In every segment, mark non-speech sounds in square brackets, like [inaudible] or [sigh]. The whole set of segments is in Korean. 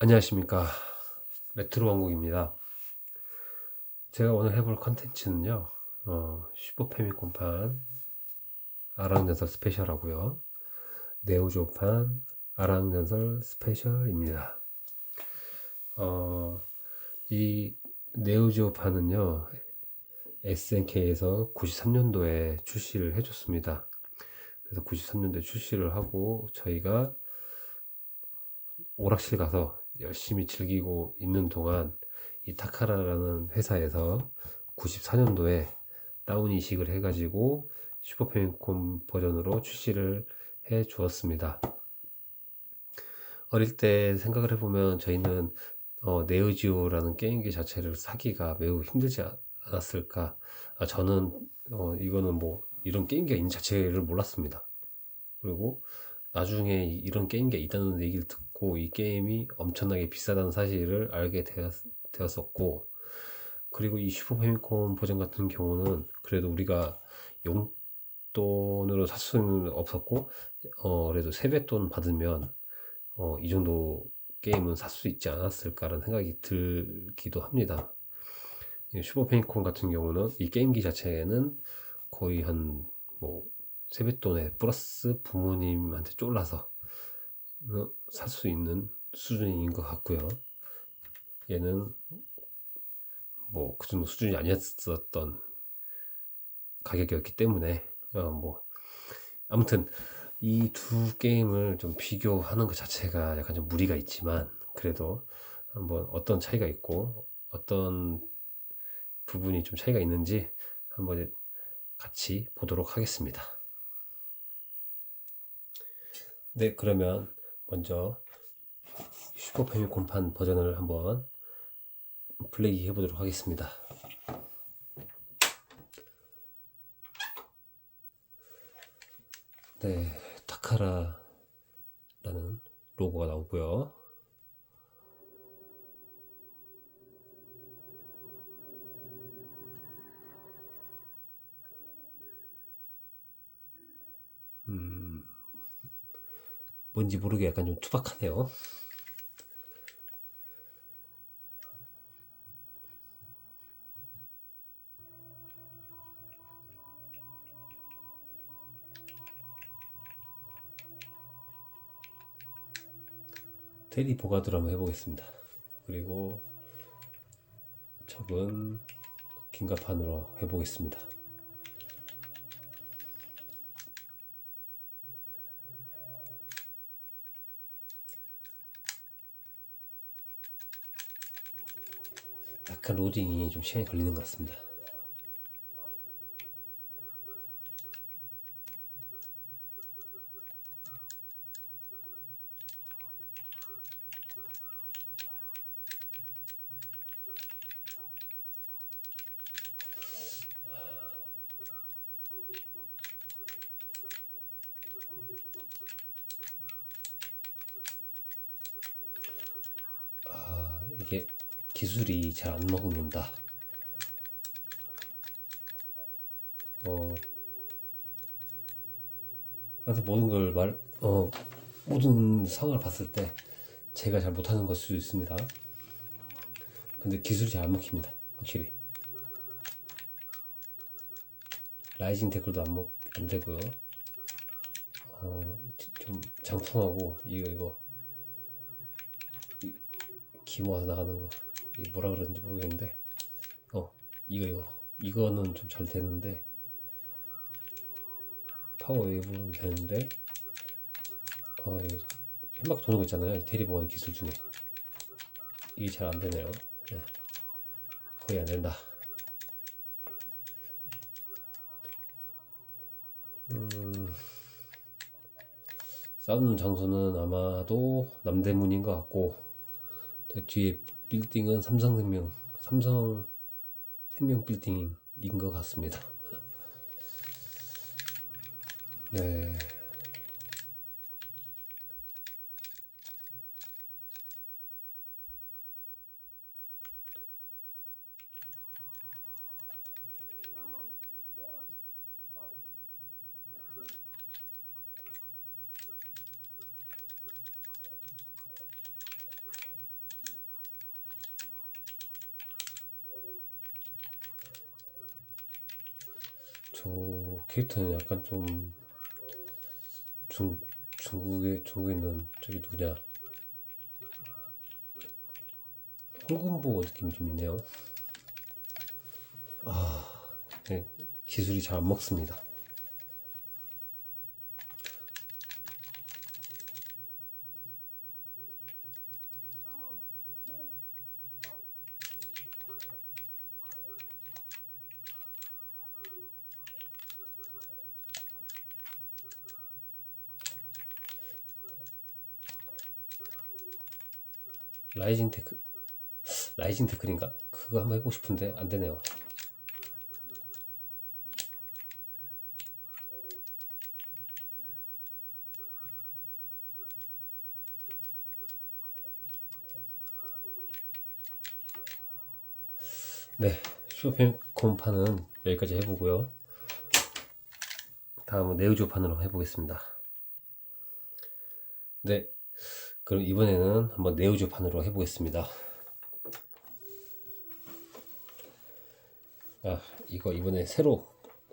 안녕하십니까. 레트로 왕국입니다. 제가 오늘 해볼 컨텐츠는요 어, 슈퍼 패미콤판 아랑전설 스페셜 하고요. 네오조판 아랑전설 스페셜입니다. 어, 이 네오지오판은요 SNK에서 93년도에 출시를 해줬습니다. 그래서 93년도에 출시를 하고 저희가 오락실 가서 열심히 즐기고 있는 동안 이 타카라라는 회사에서 94년도에 다운 이식을 해가지고 슈퍼 패미콤 버전으로 출시를 해 주었습니다. 어릴 때 생각을 해보면 저희는 어, 네오지오라는 게임기 자체를 사기가 매우 힘들지 않았을까. 아, 저는 어, 이거는 뭐 이런 게임기가 있는 자체를 몰랐습니다. 그리고 나중에 이- 이런 게임기가 있다는 얘기를 듣고 이 게임이 엄청나게 비싸다는 사실을 알게 되었, 되었었고 그리고 이 슈퍼 패미콤 버전 같은 경우는 그래도 우리가 용돈으로 살 수는 없었고 어 그래도 세뱃돈 받으면 어 이 정도 게임은 살 수 있지 않았을까라는 생각이 들기도 합니다. 이 슈퍼 패미콤 같은 경우는 이 게임기 자체는 거의 한뭐 세뱃돈에 플러스 부모님한테 쫄라서 어, 살 수 있는 수준인 것 같고요. 얘는 뭐 그 정도 수준이 아니었었던 가격이었기 때문에 어, 뭐 아무튼 이 두 게임을 좀 비교하는 것 자체가 약간 좀 무리가 있지만 그래도 한번 어떤 차이가 있고 어떤 부분이 좀 차이가 있는지 한번 같이 보도록 하겠습니다. 네, 그러면 먼저 슈퍼 패미콤판 버전을 한번 플레이 해보도록 하겠습니다. 네, 타카라라는 로고가 나오고요. 뭔지 모르게 약간 좀 투박하네요. 테리 보가드로 한번 해보겠습니다. 그리고 적은 긴가판으로 해보겠습니다. 약간 로딩이 좀 시간이 걸리는 것 같습니다. 아, 이게 기술이 잘 안 먹는다. 어, 항상 모든 걸 말, 어, 모든 상황을 봤을 때 제가 잘 못하는 걸 수도 있습니다. 근데 기술이 잘 안 먹힙니다. 확실히. 라이징 태클도 안 먹, 안 되고요. 어, 좀 장풍하고, 이거, 이거. 기 모아서 나가는 거. 이게 뭐라 그러는지 모르겠는데. 어, 이거, 이거. 이거는 좀 잘 되는데. 파워 웨이브는 되는데. 어, 바퀴 도는 거 있잖아요. 테리버거 기술 중에. 이게 잘 안 되네요. 예. 거의 안 된다. 음, 싸우는 장소는 아마도 남대문인 것 같고, 저 뒤에 빌딩은 삼성생명, 삼성 생명 빌딩인 것 같습니다. [laughs] 네. 저 캐릭터는 약간 좀 중, 중국에 중국에 있는 저기 누구냐 홍금보 느낌이 좀 있네요. 아, 네, 기술이 잘 안 먹습니다. 라이징 테크 라이징 테크인가? 그거 한번 해보고 싶은데 안 되네요. 네, 쇼핑콤판은 여기까지 해보고요. 다음은 네오지오판으로 해보겠습니다. 네, 그럼 이번에는 한번 네오지오판으로 해보겠습니다. 아, 이거 이번에 새로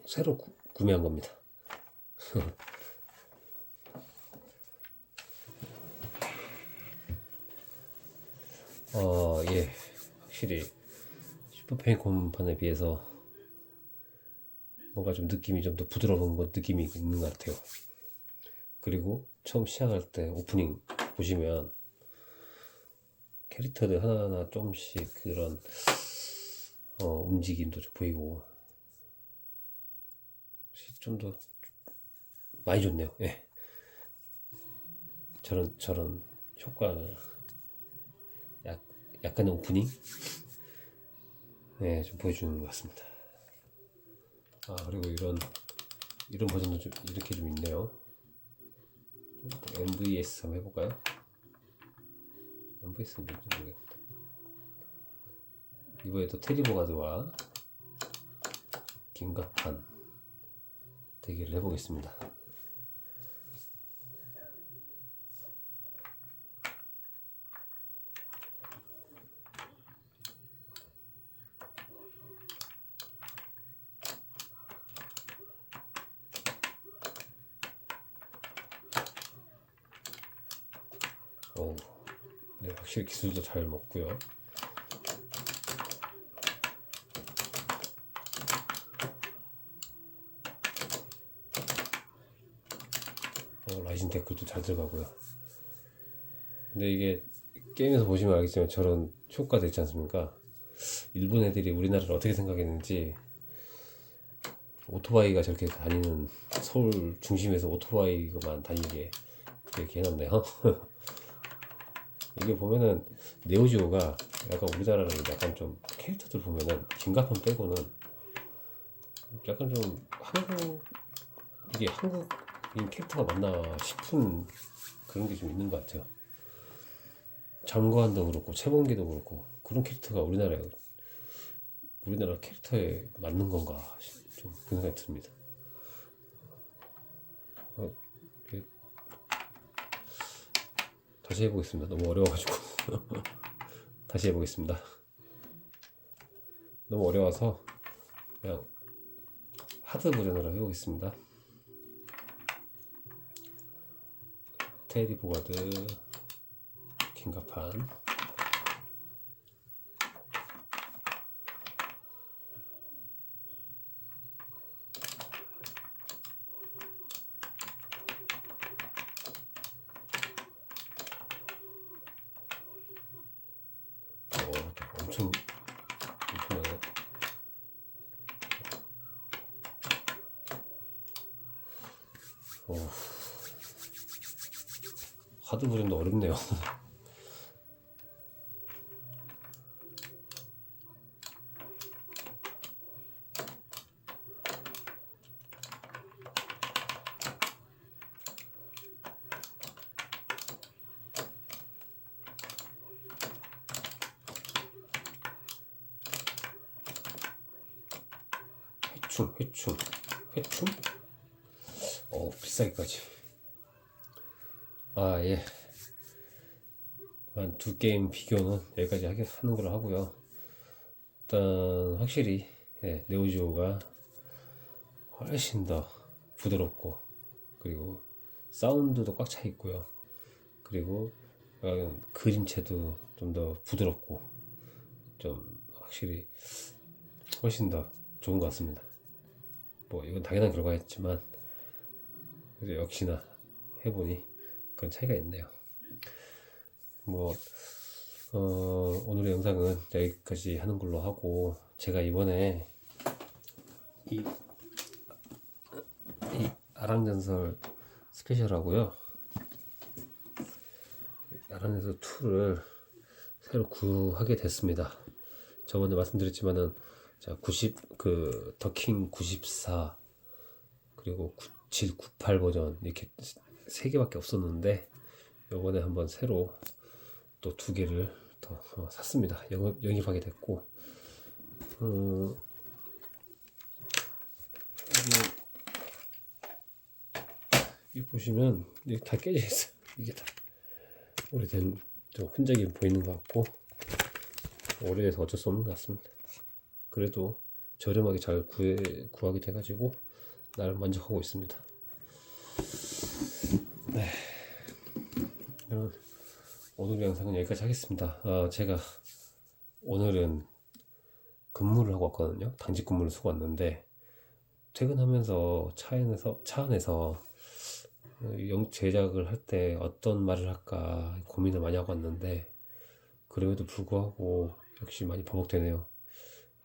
새로 구, 구매한 겁니다. [laughs] 어, 예, 확실히 슈퍼페이콘판에 비해서 뭔가 좀 느낌이 좀 더 부드러운 것 느낌이 있는 것 같아요. 그리고 처음 시작할 때 오프닝 보시면 캐릭터들 하나하나 조금씩 그런 어, 움직임도 좀 보이고 좀 더 많이 좋네요. 예. 저런 저런 효과 약 약간의 오프닝 네, 좀 보여주는 것 같습니다. 아 그리고 이런 이런 버전도 좀 이렇게 좀 있네요. MVS 한번 해볼까요? MVS는 뭔지 모르겠다. 이번에도 테리보가드와 김갑판 대결을 해보겠습니다. 오, 네, 확실히 기술도 잘 먹고요. 어, 라이징 댓글도 잘 들어가고요. 근데 이게 게임에서 보시면 알겠지만 저런 효과도 있지 않습니까? 일본 애들이 우리나라를 어떻게 생각했는지 오토바이가 저렇게 다니는 서울 중심에서 오토바이가만 다니게 이렇게 해놨네요. [laughs] 이게 보면은 네오지오가 약간 우리나라는 약간 좀 캐릭터들 보면은 김가판 빼고는 약간 좀 한국 이게 한국인 캐릭터가 맞나 싶은 그런 게 좀 있는 것 같아요. 장관도 그렇고 채범기도 그렇고 그런 캐릭터가 우리나라에 우리나라 캐릭터에 맞는 건가 좀 그런 생각이 듭니다. 어, 이게 다시 해보겠습니다. 너무 어려워가지고 [laughs] 다시 해보겠습니다. 너무 어려워서 그냥 하드 버전으로 해보겠습니다. 테리 보가드 킹가판 어, 엄청 엄청나네. 어, 하드 버전도 어렵네요. 회충, 회충, 회충? 어, 비싸기까지. 아, 예. 한 두 게임 비교는 여기까지 하게 하는 걸로 하고요. 일단 확실히 예, 네오지오가 훨씬 더 부드럽고 그리고 사운드도 꽉 차 있고요. 그리고 어, 그림체도 좀 더 부드럽고 좀 확실히 훨씬 더 좋은 것 같습니다. 뭐 이건 당연한 결과였지만 그래도 역시나 해보니 그런 차이가 있네요. 뭐 어, 오늘의 영상은 여기까지 하는 걸로 하고 제가 이번에 이, 이 아랑전설 스페셜하고요. 아랑전설 2를 새로 구하게 됐습니다. 저번에 말씀드렸지만은 자, 90, 그, 더킹 94, 그리고 97, 98 버전, 이렇게 세 개밖에 없었는데, 요번에 한번 새로 또 두 개를 더 어, 샀습니다. 영업, 영입하게 됐고, 어, 여기 보시면, 이게 다 깨져 있어요. 이게 다. 오래된, 좀 흔적이 보이는 것 같고, 오래돼서 어쩔 수 없는 것 같습니다. 그래도 저렴하게 잘 구해, 구하게 돼가지고 나름 만족하고 있습니다. 네. 그럼 오늘 영상은 여기까지 하겠습니다. 아, 제가 오늘은 근무를 하고 왔거든요. 당직 근무를 쓰고 왔는데 퇴근하면서 차 안에서 차 안에서 영 제작을 할 때 어떤 말을 할까 고민을 많이 하고 왔는데 그럼에도 불구하고 역시 많이 반복되네요.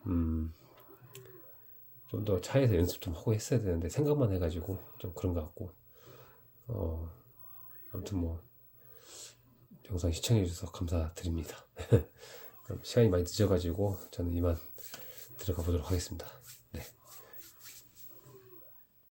음, 좀 더 차에서 연습 좀 하고 했어야 되는데 생각만 해가지고 좀 그런 것 같고 어, 아무튼 뭐 영상 시청해 주셔서 감사드립니다. [laughs] 그럼 시간이 많이 늦어가지고 저는 이만 들어가 보도록 하겠습니다. 네.